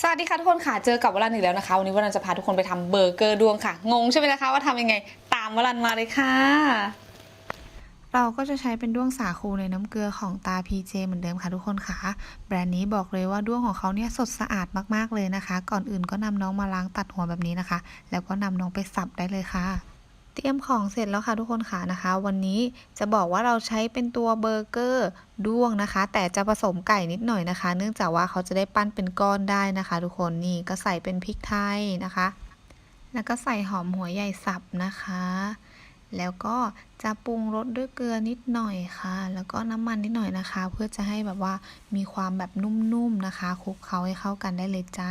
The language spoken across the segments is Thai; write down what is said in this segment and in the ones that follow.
สวัสดีค่ะทุกคนค่ะ เจอกับวรันอีกแล้วนะคะ วันนี้วรันจะพาทุกคนไปทำเบอร์เกอร์ดวงค่ะ งงใช่ไหมนะคะว่าทำยังไง ตามวรันมาเลยค่ะ เราก็จะใช้เป็นด้วงสาคูในน้ำเกลือของตา PJ เหมือนเดิมค่ะทุกคนค่ะ แบรนด์นี้บอกเลยว่าด้วงของเขาเนี่ยสดสะอาดมากๆเลยนะคะ ก่อนอื่นก็นำน้องมาล้างตัดหัวแบบนี้นะคะ แล้วก็นำน้องไปสับได้เลยค่ะ เตรียมของเสร็จแล้วค่ะทุกคนค่ะนะคะ วันนี้จะบอกว่าเราใช้เป็นตัวเบอร์เกอร์ด้วงนะคะ แต่จะผสมไก่นิดหน่อยนะคะ เนื่องจากว่าเขาจะได้ปั้นเป็นก้อนได้นะคะ ทุกคนนี่ก็ใส่เป็นพริกไทยนะคะ แล้วก็ใส่หอมหัวใหญ่สับนะคะ แล้วก็จะปรุงรสด้วยเกลือนิดหน่อยค่ะ แล้วก็น้ำมันนิดหน่อยนะคะ เพื่อจะให้แบบว่ามีความแบบนุ่มๆนะคะคลุกเคล้าให้เข้ากันได้เลยจ้า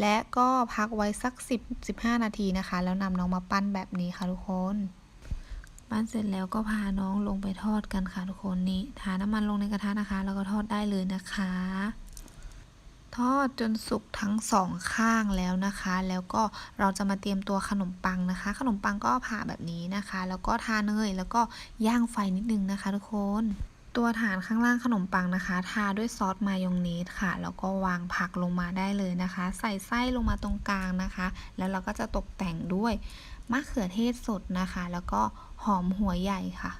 และก็พักไว้สัก 10-15 นาทีนะคะ แล้วนำน้องมาปั้นแบบนี้ค่ะทุกคนปั้นเสร็จแล้วก็พาน้องลงไปทอดกันค่ะทุกคนนี่ทาน้ำมันลงในกระทะนะคะ แล้วก็ทอดได้เลยนะคะ ทอดจนสุกทั้งสองข้างแล้วนะคะ แล้วก็เราจะมาเตรียมตัวขนมปังนะคะ ขนมปังก็ผ่าแบบนี้นะคะ แล้วก็ทาเนยแล้วก็ย่างไฟนิดนึงนะคะทุกคนตัวฐานข้างล่างขนมปังนะคะ ทาด้วยซอสมายองเนสค่ะ แล้วก็วางผักลงมาได้เลยนะคะ ใส่ไส้ลงมาตรงกลางนะคะ แล้วเราก็จะตกแต่งด้วยมะเขือเทศสดนะคะ แล้วก็หอมหัวใหญ่ค่ะ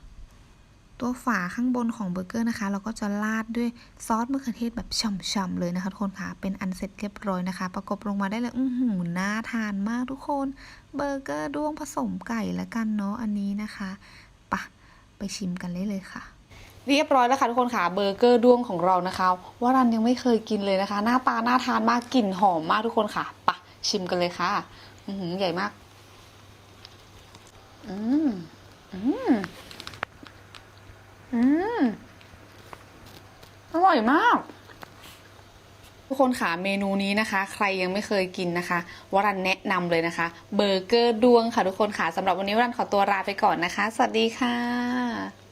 ตัวฝาข้างบนของเบอร์เกอร์นะคะ เราก็จะราดด้วยซอสมะเขือเทศแบบฉ่ำๆเลยนะคะทุกคนค่ะ เป็นอันเสร็จเรียบร้อยนะคะ ประกบลงมาได้เลย อื้อหือน่าทานมากทุกคน เบอร์เกอร์ด้วงผสมไก่ละกันเนาะอันนี้นะคะปะไปชิมกันเลยเลยค่ะเรียบร้อยแล้วค่ะทุกคนค่ะเบอร์เกอร์ด้วงของเรานะคะวารันยังไม่เคยกินเลยนะคะ หน้าตาน่าทานมากกลิ่นหอมมากทุกคนค่ะปะชิมกันเลยค่ะ อือหือใหญ่มาก อืมอืมอืมอ ร่อยมาก ทุกคนค่ะเมนูนี้นะคะ ใครยังไม่เคยกินนะคะวรันแนะนำเลยนะคะ เบอร์เกอร์ดวงค่ะทุกคนค่ะสำหรับวันนี้วรันขอตัวลาไปก่อนนะคะ สวัสดีค่ะ